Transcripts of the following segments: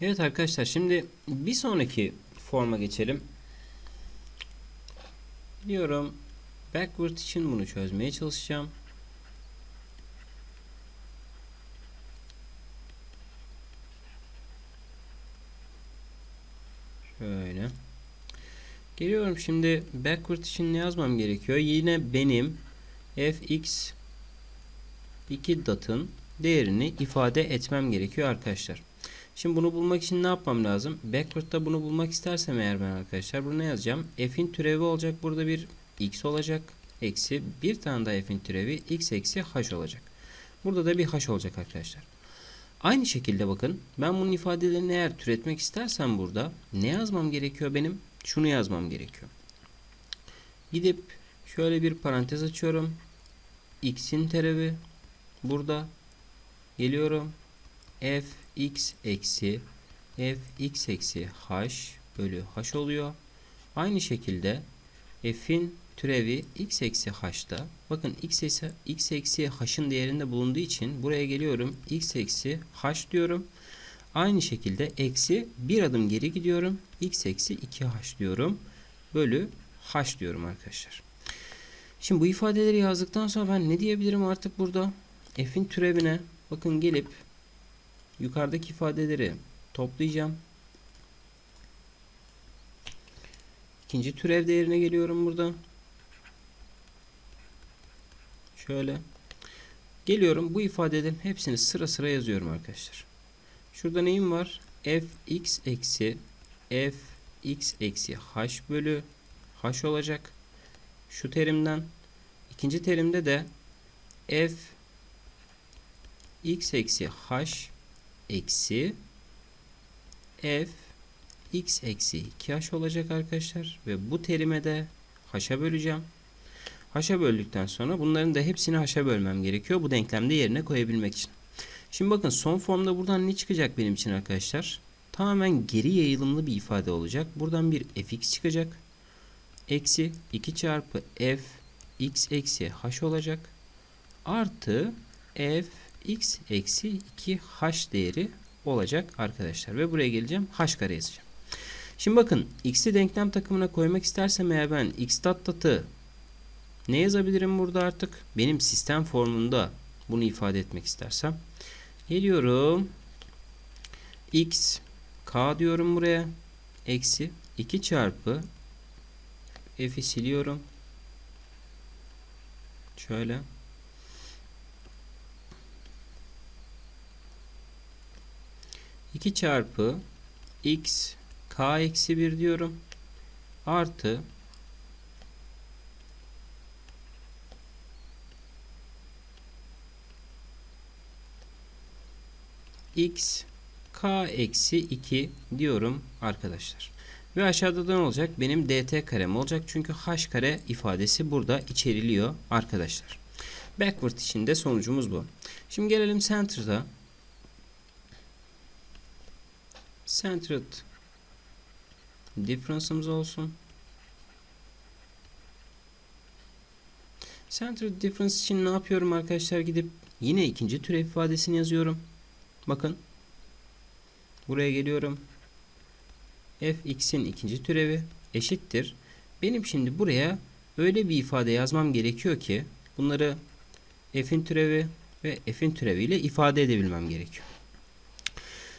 Evet arkadaşlar şimdi bir sonraki forma geçelim. Diyorum backward için bunu çözmeye çalışacağım. Şöyle. Geliyorum şimdi backward için ne yazmam gerekiyor? Yine benim fx 2 datın değerini ifade etmem gerekiyor arkadaşlar. Şimdi bunu bulmak için ne yapmam lazım? Backward'da bunu bulmak istersem eğer ben arkadaşlar bunu yazacağım? F'in türevi olacak. Burada bir x olacak. Eksi bir tane daha f'in türevi x eksi h olacak. Burada da bir h olacak arkadaşlar. Aynı şekilde bakın ben bunun ifadelerini eğer türetmek istersem burada ne yazmam gerekiyor benim? Şunu yazmam gerekiyor. Gidip şöyle bir parantez açıyorum. x'in terevi burada geliyorum. f x eksi f x eksi h bölü h oluyor. Aynı şekilde f'in türevi x eksi h'da bakın x eksi, x eksi h'ın değerinde bulunduğu için buraya geliyorum x eksi h diyorum. Aynı şekilde eksi bir adım geri gidiyorum. x eksi 2h diyorum. Bölü h diyorum arkadaşlar. Şimdi bu ifadeleri yazdıktan sonra ben ne diyebilirim artık burada? F'in türevine bakın gelip yukarıdaki ifadeleri toplayacağım. İkinci türev değerine geliyorum burada. Şöyle. Geliyorum bu ifadelerin hepsini sıra sıra yazıyorum arkadaşlar. Şurada neyim var? fx eksi fx eksi h bölü h olacak. Şu terimden. ikinci terimde de f x eksi h eksi f x eksi 2h olacak arkadaşlar. Ve bu terime de h'a böleceğim. H'a böldükten sonra bunların da hepsini h'a bölmem gerekiyor. Bu denklemde yerine koyabilmek için. Şimdi bakın son formda buradan ne çıkacak benim için arkadaşlar? Tamamen geri yayılımlı bir ifade olacak. Buradan bir fx çıkacak. Eksi 2 çarpı f x eksi h olacak. Artı f x eksi 2h değeri olacak arkadaşlar. Ve buraya geleceğim h kare yazacağım. Şimdi bakın x'i denklem takımına koymak istersem eğer ben x dat datı ne yazabilirim burada artık? Benim sistem formunda bunu ifade etmek istersem. Geliyorum. x k diyorum buraya. Eksi 2 çarpı f'i siliyorum. Şöyle. İki çarpı x k eksi 1 diyorum. Artı x k eksi 2 diyorum arkadaşlar. Ve aşağıda da ne olacak? Benim dt karem olacak. Çünkü h kare ifadesi burada içeriliyor arkadaşlar. Backward için de sonucumuz bu. Şimdi gelelim center'da. Centered difference'ımız olsun. Centered difference için ne yapıyorum arkadaşlar? Gidip yine ikinci türev ifadesini yazıyorum. Bakın. Buraya geliyorum. fx'in ikinci türevi eşittir. Benim şimdi buraya öyle bir ifade yazmam gerekiyor ki bunları f'in türevi ve f'in türeviyle ifade edebilmem gerekiyor.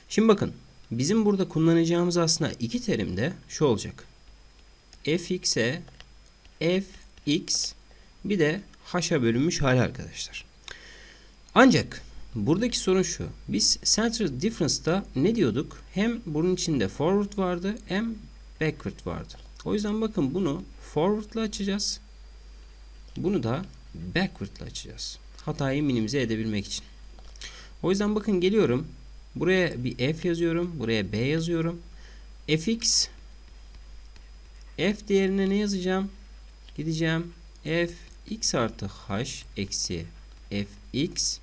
Şimdi bakın bizim burada kullanacağımız aslında iki terim de şu olacak. fx'e fx bir de h'a bölünmüş hali arkadaşlar. Ancak buradaki sorun şu. Biz center difference'da ne diyorduk? Hem bunun içinde forward vardı hem backward vardı. O yüzden bakın bunu forward'la açacağız. Bunu da backward'la açacağız. Hatayı minimize edebilmek için. O yüzden bakın geliyorum. Buraya bir f yazıyorum. Buraya b yazıyorum. fx f değerine ne yazacağım? Gideceğim. f x artı h eksi fx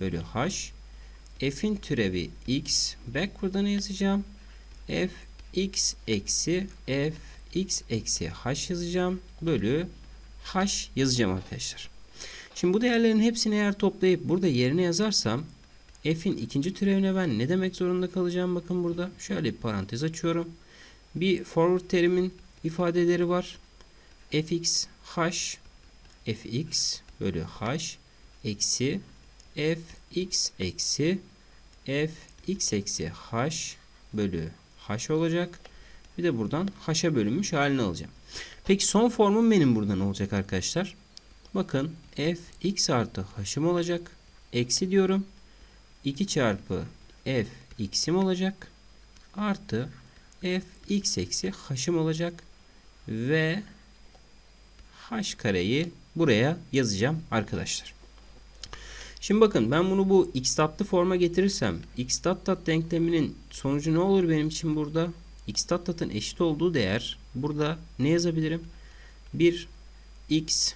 bölü h f'in türevi x backward'a ne yazacağım? f x eksi f x eksi h yazacağım. Bölü h yazacağım arkadaşlar. Şimdi bu değerlerin hepsini eğer toplayıp burada yerine yazarsam f'in ikinci türevine ben ne demek zorunda kalacağım bakın burada. Şöyle bir parantez açıyorum. Bir forward terimin ifadeleri var. fx h fx bölü h eksi fx eksi fx eksi h bölü h olacak. Bir de buradan h'a bölünmüş halini alacağım. Peki son formum benim burada ne olacak arkadaşlar? Bakın fx artı h'ım olacak. Eksi diyorum. 2 çarpı f x'im olacak. Artı f x eksi h'ım olacak. Ve h kareyi buraya yazacağım arkadaşlar. Şimdi bakın ben bunu bu x tatlı forma getirirsem x tat tat denkleminin sonucu ne olur benim için burada? x tat tatın eşit olduğu değer burada ne yazabilirim? 1 x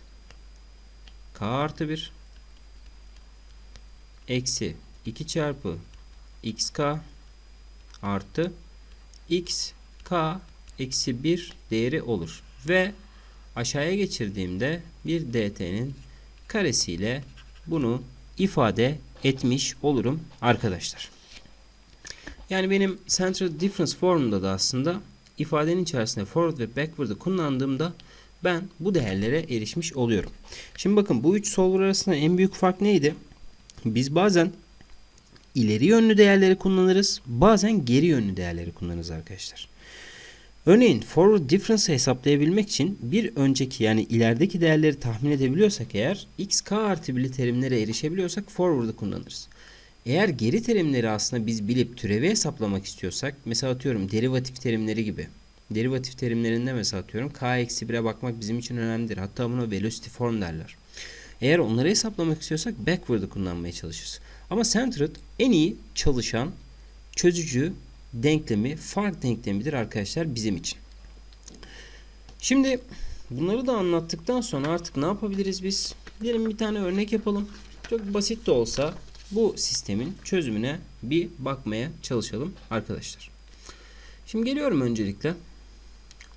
k artı 1 eksi 2 çarpı xk artı x k eksi 1 değeri olur. Ve aşağıya geçirdiğimde bir dt'nin karesiyle bunu ifade etmiş olurum arkadaşlar. Yani benim central difference formunda da aslında ifadenin içerisinde forward ve backward'ı kullandığımda ben bu değerlere erişmiş oluyorum. Şimdi bakın bu üç solver arasında en büyük fark neydi? Biz bazen ileri yönlü değerleri kullanırız. Bazen geri yönlü değerleri kullanırız arkadaşlar. Örneğin forward difference hesaplayabilmek için bir önceki yani ilerideki değerleri tahmin edebiliyorsak eğer xk artı birli terimlere erişebiliyorsak forward'ı kullanırız. Eğer geri terimleri aslında biz bilip türevi hesaplamak istiyorsak mesela atıyorum derivatif terimleri gibi. Derivatif terimlerinde mesela atıyorum k eksi 1'e bakmak bizim için önemlidir. Hatta buna velocity form derler. Eğer onları hesaplamak istiyorsak backward'ı kullanmaya çalışırız. Ama centered en iyi çalışan çözücü denklemi fark denklemidir arkadaşlar bizim için. Şimdi bunları da anlattıktan sonra artık ne yapabiliriz biz? Diyelim bir tane örnek yapalım. Çok basit de olsa bu sistemin çözümüne bir bakmaya çalışalım arkadaşlar. Şimdi geliyorum öncelikle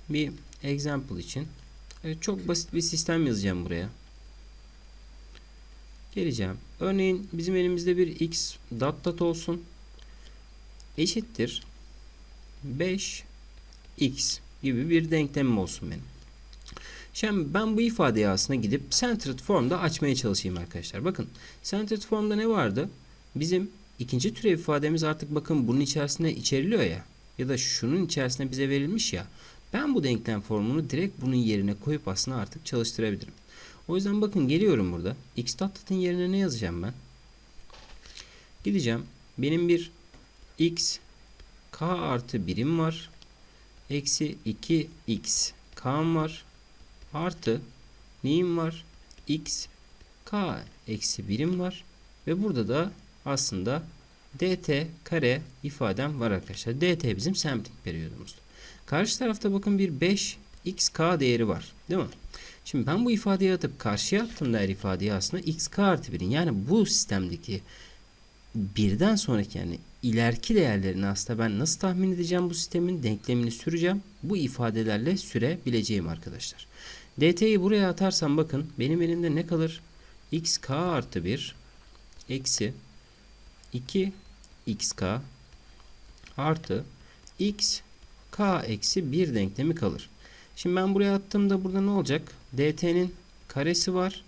bir example için. Çok basit bir sistem yazacağım buraya. Geleceğim. Örneğin bizim elimizde bir x dot dot olsun. Eşittir 5x gibi bir denklemim olsun benim. Şimdi ben bu ifadeyi aslında gidip centered formda açmaya çalışayım arkadaşlar. Bakın centered formda ne vardı? Bizim ikinci türev ifademiz artık bakın bunun içerisinde içeriliyor ya. Ya da şunun içerisinde bize verilmiş ya. Ben bu denklem formunu direkt bunun yerine koyup aslında artık çalıştırabilirim. O yüzden bakın geliyorum burada. X tatlıtın yerine ne yazacağım ben? Gideceğim. Benim bir x k artı birim var. Eksi 2x k'm var. Artı neyim var? x k eksi birim var. Ve burada da aslında dt kare ifadem var arkadaşlar. dt bizim sampling periyodumuzdu. Karşı tarafta bakın bir 5 xk değeri var. Değil mi? Şimdi ben bu ifadeyi atıp karşıya attığımda her ifadeyi aslında xk artı 1'in yani bu sistemdeki birden sonraki yani ileriki değerlerini aslında ben nasıl tahmin edeceğim bu sistemin denklemini süreceğim. Bu ifadelerle sürebileceğim arkadaşlar. dt'yi buraya atarsam bakın benim elimde ne kalır? xk artı 1 eksi 2 xk artı x k eksi 1 denklemi kalır. Şimdi ben buraya attığımda burada ne olacak? dt'nin karesi var.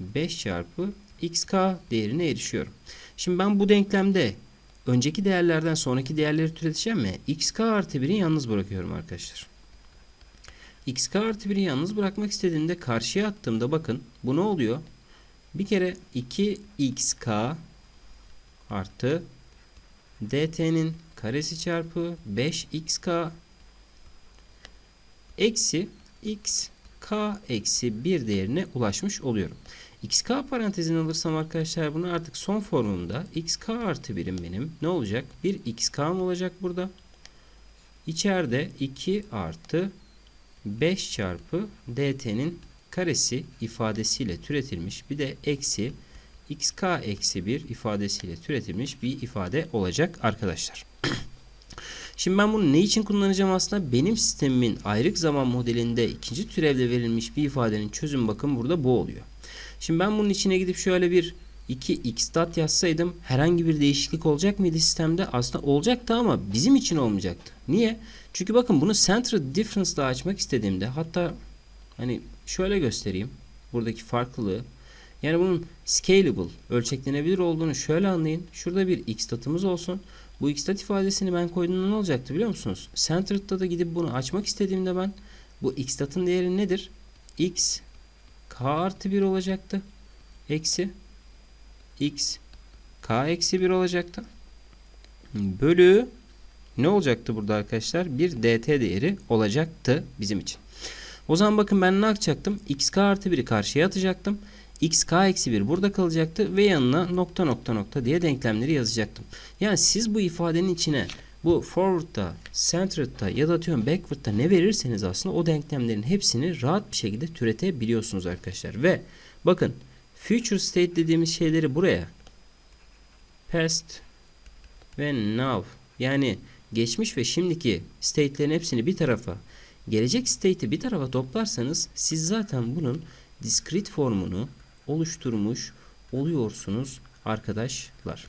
5 çarpı xk değerine erişiyorum. Şimdi ben bu denklemde önceki değerlerden sonraki değerleri türeteceğim mi? xk artı 1'i yalnız bırakıyorum arkadaşlar. xk artı 1'i yalnız bırakmak istediğimde karşıya attığımda bakın bu ne oluyor? Bir kere 2xk artı dt'nin karesi çarpı 5xk eksi x k eksi 1 değerine ulaşmış oluyorum. xk parantezini alırsam arkadaşlar bunu artık son formumda xk artı birim benim ne olacak? Bir xk mı olacak burada? İçeride 2 artı 5 çarpı dt'nin karesi ifadesiyle türetilmiş bir de eksi xk eksi 1 ifadesiyle türetilmiş bir ifade olacak arkadaşlar. Şimdi ben bunu ne için kullanacağım aslında? Benim sistemimin ayrık zaman modelinde ikinci türevle verilmiş bir ifadenin çözüm bakın burada bu oluyor. Şimdi ben bunun içine gidip şöyle bir 2x dot yazsaydım herhangi bir değişiklik olacak mıydı sistemde? Aslında olacaktı ama bizim için olmayacaktı. Niye? Çünkü bakın bunu centered difference ile açmak istediğimde hatta hani şöyle göstereyim buradaki farklılığı. Yani bunun scalable, ölçeklenebilir olduğunu şöyle anlayın. Şurada bir x datımız olsun. Bu x dat ifadesini ben koyduğumda ne olacaktı biliyor musunuz? Centered'da da gidip bunu açmak istediğimde ben bu x datın değeri nedir? x k artı 1 olacaktı. Eksi x k eksi 1 olacaktı. Bölü ne olacaktı burada arkadaşlar? Bir dt değeri olacaktı bizim için. O zaman bakın ben ne yapacaktım? xk artı 1'i karşıya atacaktım. Xk eksi 1 burada kalacaktı ve yanına nokta nokta nokta diye denklemleri yazacaktım. Yani siz bu ifadenin içine bu forward'da, centered'da ya da atıyorum backward'da ne verirseniz aslında o denklemlerin hepsini rahat bir şekilde türetebiliyorsunuz arkadaşlar. Ve bakın future state dediğimiz şeyleri buraya past ve now yani geçmiş ve şimdiki state'lerin hepsini bir tarafa gelecek state'i bir tarafa toplarsanız siz zaten bunun discrete formunu oluşturmuş oluyorsunuz arkadaşlar.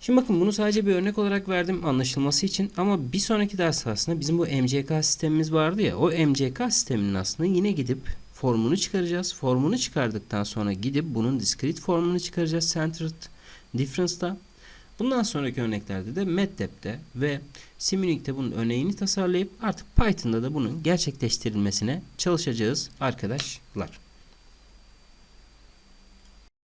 Şimdi bakın bunu sadece bir örnek olarak verdim anlaşılması için ama bir sonraki ders aslında bizim bu MCK sistemimiz vardı ya o MCK sisteminin aslında yine gidip formunu çıkaracağız. Formunu çıkardıktan sonra gidip bunun discrete formunu çıkaracağız centered difference'da. Bundan sonraki örneklerde de MATLAB'de ve Simulink bunun örneğini tasarlayıp artık Python'da da bunun gerçekleştirilmesine çalışacağız arkadaşlar.